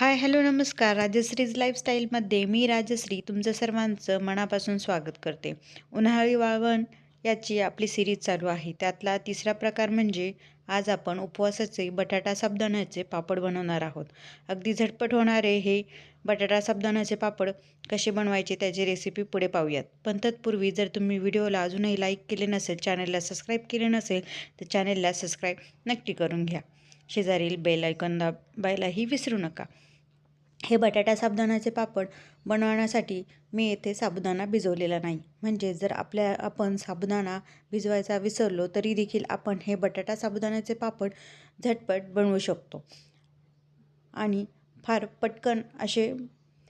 Hi hello नमस्कार. राजश्रीज लाईफस्टाईलमध्ये मी राजश्री तुमचं सर्वांचं मनापासून स्वागत करते. उन्हाळी वाळवण याची आपली सिरीज चालू आहे. त्यातला तिसरा प्रकार म्हणजे आज आपण उपवासाचे बटाटा साबदाण्याचे पापड बनवणार आहोत. अगदी झटपट होणारे हे बटाटा साबदाण्याचे पापड कसे बनवायचे त्याची रेसिपी पुढे पाहूयात. पण तत्पूर्वी जर तुम्ही व्हिडिओला अजूनही लाईक केले नसेल चॅनलला सबस्क्राईब केले नसेल तर चॅनलला सबस्क्राईब नक्की करून घ्या. शेजारील बेल आयकॉन दाबायलाही विसरू नका. हे बटाटा साबुदाण्याचे पापड बनवण्यासाठी मी येथे साबुदाणा भिजवलेला नाही. म्हणजे जर आपल्या आपण साबुदाणा भिजवायचा विसरलो तरी देखील आपण हे बटाटा साबुदाण्याचे पापड झटपट बनवू शकतो. आणि फार पटकन असे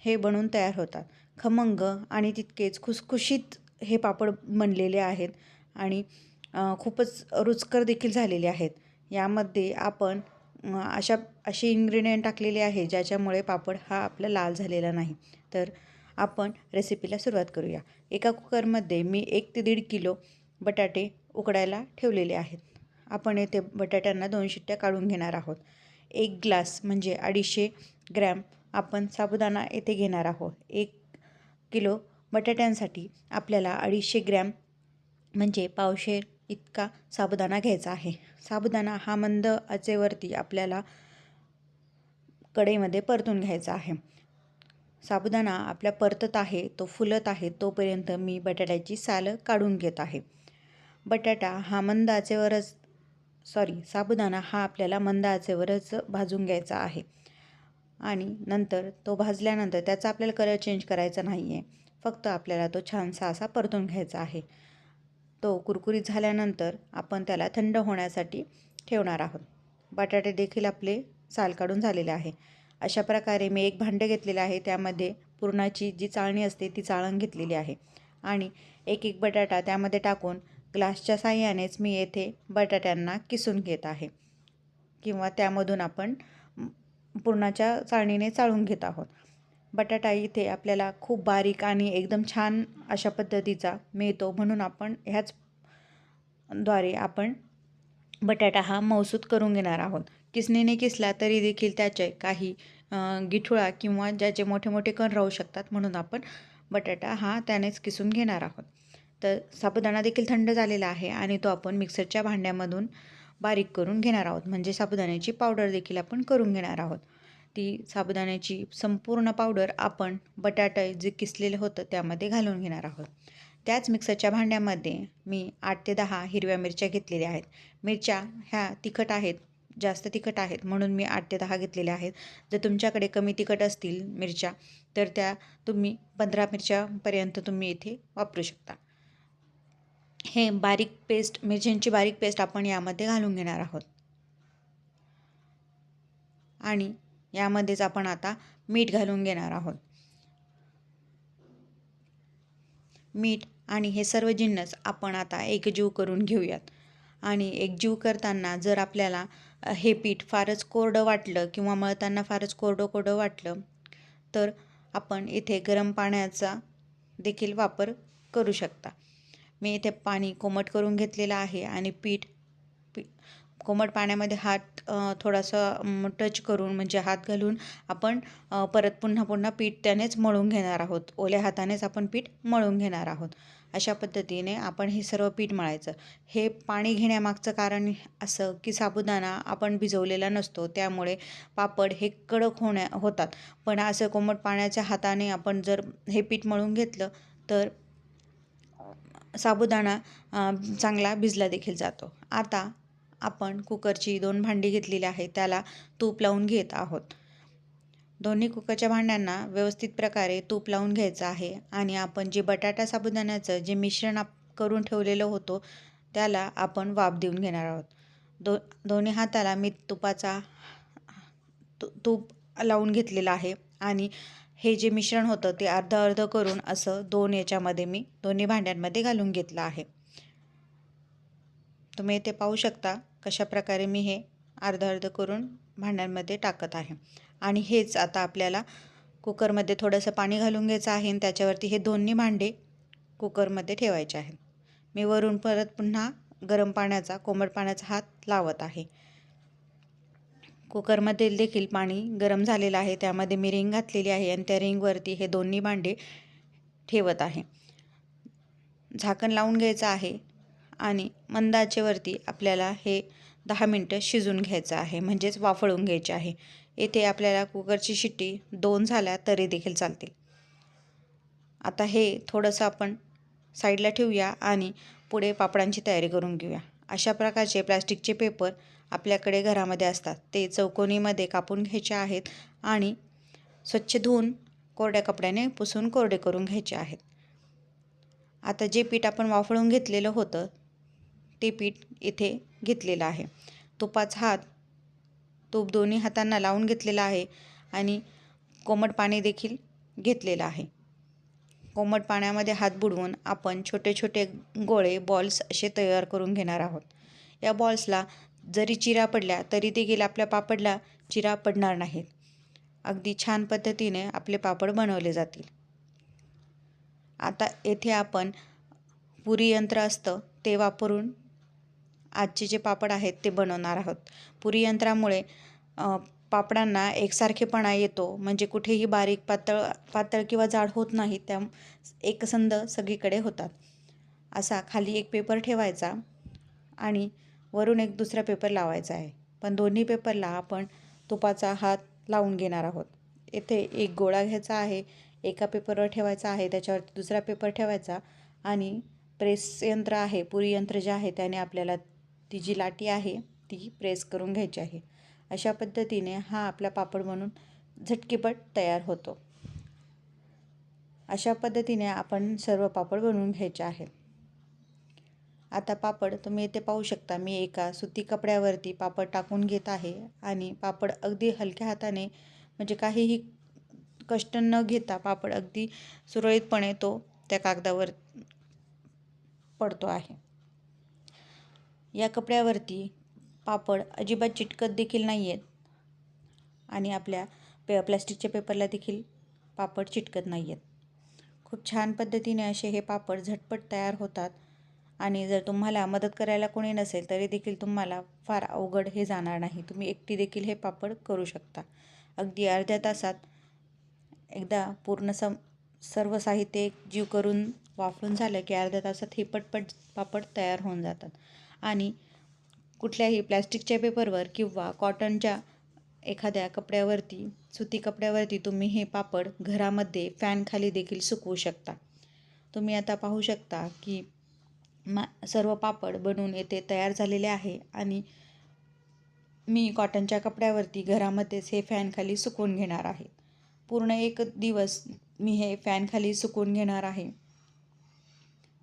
हे बनवून तयार होतात. खमंग आणि तितकेच खुसखुशीत हे पापड बनलेले आहेत आणि खूपच रुचकर देखील झालेले आहेत. यामध्ये आपण अशा अशी इन्ग्रेडियंट टाकलेले आहे ज्याच्यामुळे पापड हा आपला लाल झालेला नाही. तर आपण रेसिपीला सुरुवात करूया. एका कुकरमध्ये मी एक ते दीड किलो बटाटे उकडायला ठेवलेले आहेत. आपण येथे बटाट्यांना दोन शिट्ट्या काढून घेणार आहोत. एक ग्लास म्हणजे अडीचशे ग्रॅम आपण साबुदाणा येथे घेणार आहोत. एक किलो बटाट्यांसाठी आपल्याला अडीचशे ग्रॅम म्हणजे पावशेर इतका साबुदाणा घ्यायचा आहे. साबुदाणा हा मंद आचेवरती आपल्याला कढईमध्ये परतून घ्यायचा आहे. साबुदाणा आपल्या परतत आहे तो फुलत आहे तोपर्यंत मी बटाट्याची साल काढून घेत आहे. बटाटा हा मंद आचेवरच सॉरी साबुदाणा हा आपल्याला मंद आचेवरच भाजून घ्यायचा आहे. आणि नंतर तो भाजल्यानंतर त्याचा आपल्याला कलर चेंज करायचा नाही आहे फक्त आपल्याला तो छानसा असा परतून घ्यायचा आहे. तो कुरकुरीत झाल्यानंतर आपण त्याला थंड होण्यासाठी ठेवणार आहोत. बटाटे देखील आपले साल काढून झालेले आहे. अशा प्रकारे मी एक भांडं घेतलेलं आहे. त्यामध्ये पुरणाची जी चाळणी असते ती चाळण घेतलेली आहे. आणि एक एक बटाटा त्यामध्ये टाकून ग्लासच्या साह्यानेच मी येथे बटाट्यांना किसून घेत आहे. किंवा त्यामधून आपण पुरणाच्या चाळणीने चाळून घेत आहोत. बटाटा इथे आपल्याला खूप बारीक आणि एकदम छान अशा पद्धतीचा मिळतो. म्हणून आपण ह्याच द्वारे आपण बटाटा हा मौसूद करून घेणार आहोत. किसणीने किसला तरी देखील त्याचे काही गिठुळा किंवा ज्याचे मोठे मोठे कण राहू शकतात. म्हणून आपण बटाटा हा त्यानेच किसून घेणार आहोत. तर साबुदाणा देखील थंड झालेला आहे आणि तो आपण मिक्सरच्या भांड्यामधून बारीक करून घेणार आहोत. म्हणजे साबुदाण्याची पावडर देखील आपण करून घेणार आहोत. ती साबुदाण्याची संपूर्ण पावडर आपण बटाटे जे किसलेलं होतं त्यामध्ये घालून घेणार आहोत. त्याच मिक्सरच्या भांड्यामध्ये मी आठ ते दहा हिरव्या मिरच्या घेतलेल्या आहेत. मिरच्या ह्या तिखट आहेत जास्त तिखट आहेत म्हणून मी आठ ते दहा घेतलेल्या आहेत. जर तुमच्याकडे कमी तिखट असतील मिरच्या तर त्या तुम्ही पंधरा मिरच्यापर्यंत तुम्ही इथे वापरू शकता. हे बारीक पेस्ट मिरच्यांची बारीक पेस्ट आपण यामध्ये घालून घेणार आहोत. आणि यामध्येच आपण आता मीठ घालून घेणार आहोत. मीठ आणि हे सर्व जिन्नस आपण आता एकजीव करून घेऊयात. आणि एकजीव करताना जर आपल्याला हे पीठ फारच कोरडं वाटलं किंवा मळताना फारच कोरडं कोरडं वाटलं तर आपण इथे गरम पाण्याचा देखील वापर करू शकता. मी इथे पाणी कोमट करून घेतलेलं आहे आणि पीठ कोमट पाण्यामध्ये हात थोडासा टच करून म्हणजे हात घालून आपण परत पुन्हा पुन्हा पीठ त्यानेच मळून घेणार आहोत. ओल्या हातानेच आपण पीठ मळून घेणार आहोत. अशा पद्धतीने आपण हे सर्व पीठ मळायचं. हे पाणी घेण्यामागचं कारण असं की साबुदाणा आपण भिजवलेला नसतो. त्यामुळे पापड हे कडक होण्या होतात. पण असं कोमट पाण्याच्या हाताने आपण जर हे पीठ मळून घेतलं तर साबुदाणा चांगला भिजला देखील जातो. आता आपण कुकरची दोन भांडी घेतलेली आहे त्याला तूप लावून घेत आहोत. दोन्ही कुकरच्या भांड्यांना व्यवस्थित प्रकारे तूप लावून घ्यायचं आहे आणि आपण जे बटाटा साबुदाण्याचं जे मिश्रण आप करून ठेवलेलं होतो त्याला आपण वाफ देऊन घेणार आहोत. दो दोन्ही हाताला मी तुपाचा तू तूप लावून घेतलेलं आहे आणि हे जे मिश्रण होतं ते अर्ध अर्ध करून असं दोन याच्यामध्ये मी दोन्ही भांड्यांमध्ये घालून घेतलं आहे. तुम्ही इथे पाहू शकता कशा प्रकारे मी हे अर्ध अर्ध करून भांड्यांमध्ये टाकत आहे. आणि हेच आता आपल्याला कुकरमध्ये थोडंसं पाणी घालून घ्यायचं आहे आणि त्याच्यावरती हे दोन्ही भांडे कुकरमध्ये ठेवायचे आहेत मी वरून परत पुन्हा गरम पाण्याचा कोमट पाण्याचा हात लावत आहे. कुकरमध्ये देखील पाणी गरम झालेलं आहे. त्यामध्ये मी रिंग घातलेली आहे आणि त्या रिंगवरती हे दोन्ही भांडे ठेवत आहे. झाकण लावून घ्यायचं आहे. आणि मंदाचेवरती आपल्याला हे दहा मिनटं शिजून घ्यायचं आहे म्हणजेच वाफळून घ्यायचे आहे. येथे आपल्याला कुकरची शिट्टी दोन झाल्या तरी देखील चालतील. आता हे थोडंसं आपण साईडला ठेवूया आणि पुढे पापडांची तयारी करून घेऊया. अशा प्रकारचे प्लॅस्टिकचे पेपर आपल्याकडे घरामध्ये असतात. ते चौकोनीमध्ये कापून घ्यायचे आहेत आणि स्वच्छ धुवून कोरड्या कपड्याने पुसून कोरडे करून घ्यायचे आहेत. आता जे पीठ आपण वाफळून घेतलेलं होतं ते पीठ इथे घेतलेलं आहे. तुपाचा हात तूप दोन्ही हातांना लावून घेतलेला आहे आणि कोमट पाणी देखील घेतलेलं आहे. कोमट पाण्यामध्ये हात बुडवून आपण छोटे छोटे गोळे बॉल्स असे तयार करून घेणार आहोत. या बॉल्सला जरी चिरा पडल्या तरी देखील आपल्या पापडला चिरा पडणार नाहीत. अगदी छान पद्धतीने आपले पापड बनवले जातील. आता येथे आपण पुरी यंत्र असतं ते वापरून आजचे जे पापड आहेत ते बनवणार आहोत. पुरी यंत्रामुळे पापडांना एकसारखेपणा येतो. म्हणजे कुठेही बारीक पातळ पातळ किंवा जाड होत नाही त्या एकसंध सगळीकडे होतात. असा खाली एक पेपर ठेवायचा आणि वरून एक दुसरा पेपर लावायचा आहे. पण दोन्ही पेपरला आपण तुपाचा हात लावून घेणार आहोत. येथे एक गोळा घ्यायचा आहे एका पेपरवर ठेवायचा आहे त्याच्यावरती दुसरा पेपर ठेवायचा आणि प्रेस यंत्र आहे पुरी यंत्र जे आहे त्याने आपल्याला ती जी लाटी आहे ती प्रेस करून घ्यायची आहे. अशा पद्धतीने हा आपला पापड म्हणून झटकीपट तयार होतो. अशा पद्धतीने आपण सर्व पापड बनवून घ्यायचे आहे. आता पापड तुम्ही इथे पाहू शकता मी एका सुती कपड्यावरती पापड टाकून घेत आहे आणि पापड अगदी हलक्या हाताने म्हणजे काहीही कष्ट न घेता पापड अगदी सुरळीतपणे तो त्या कागदावर पडतो आहे. या कपड्यावरती पापड अजिबात चिटकत देखील नाही आहेत आणि आपल्या पे प्लॅस्टिकच्या पेपरला देखील पापड चिटकत नाही आहेत खूप छान पद्धतीने असे हे पापड झटपट तयार होतात. आणि जर तुम्हाला मदत करायला कोणी नसेल तरी देखील तुम्हाला फार अवघड हे जाणार नाही. तुम्ही एकटी देखील हे पापड करू शकता. अगदी अर्ध्या तासात एकदा पूर्ण सम सर्व साहित्य जीव करून वापरून झालं की अर्ध्या तासात हे पटपट पापड तयार होऊन जातात. आणि कुठल्याही प्लॅस्टिकच्या पेपरवर किंवा कॉटनच्या एखाद्या कपड्यावरती सुती कपड्यावरती तुम्ही हे पापड घरामध्ये फॅनखाली देखील सुकवू शकता. तुम्ही आता पाहू शकता की मा सर्व पापड बनवून येथे तयार झालेले आहे आणि मी कॉटनच्या कपड्यावरती घरामध्येच हे फॅनखाली सुकवून घेणार आहे. पूर्ण एक दिवस मी हे फॅनखाली सुकवून घेणार आहे.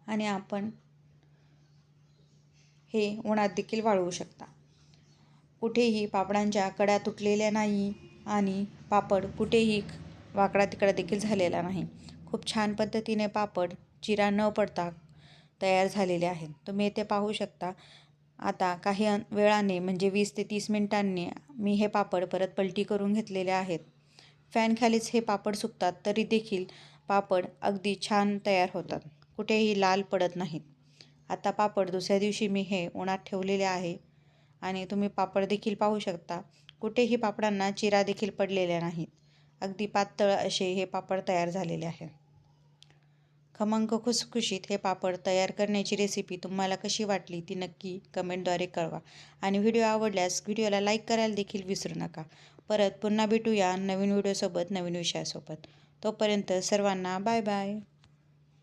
आणि आपण हे उन्हात देखील वाळवू शकता. कुठेही पापडांच्या कड्या तुटलेल्या नाही आणि पापड कुठेही वाकडा तिकडा देखील झालेला नाही. खूप छान पद्धतीने पापड चिरा न पडता तयार झालेले आहेत. तुम्ही येथे पाहू शकता. आता काही वेळाने म्हणजे वीस ते तीस मिनिटांनी मी हे पापड परत पलटी करून घेतलेले आहेत. फॅनखालीच हे पापड सुकतात तरी देखील पापड अगदी छान तयार होतात. कुठेही लाल पडत नाहीत. आता पापड दुसऱ्या दिवशी मी हे उन्हात ठेवलेले आहे. आणि तुम्ही पापड देखील पाहू शकता. कुठेही पापडांना चिरा देखील पडलेल्या नाहीत. अगदी पातळ असे हे पापड तयार झालेले आहे खमंग खुसखुशीत हे पापड तयार करण्याची रेसिपी तुम्हाला कशी वाटली ती नक्की कमेंटद्वारे कळवा. आणि व्हिडिओ आवडल्यास व्हिडिओला लाईक करायला देखील विसरू नका. परत पुन्हा भेटूया नवीन व्हिडिओसोबत नवीन विषयासोबत. तोपर्यंत सर्वांना बाय बाय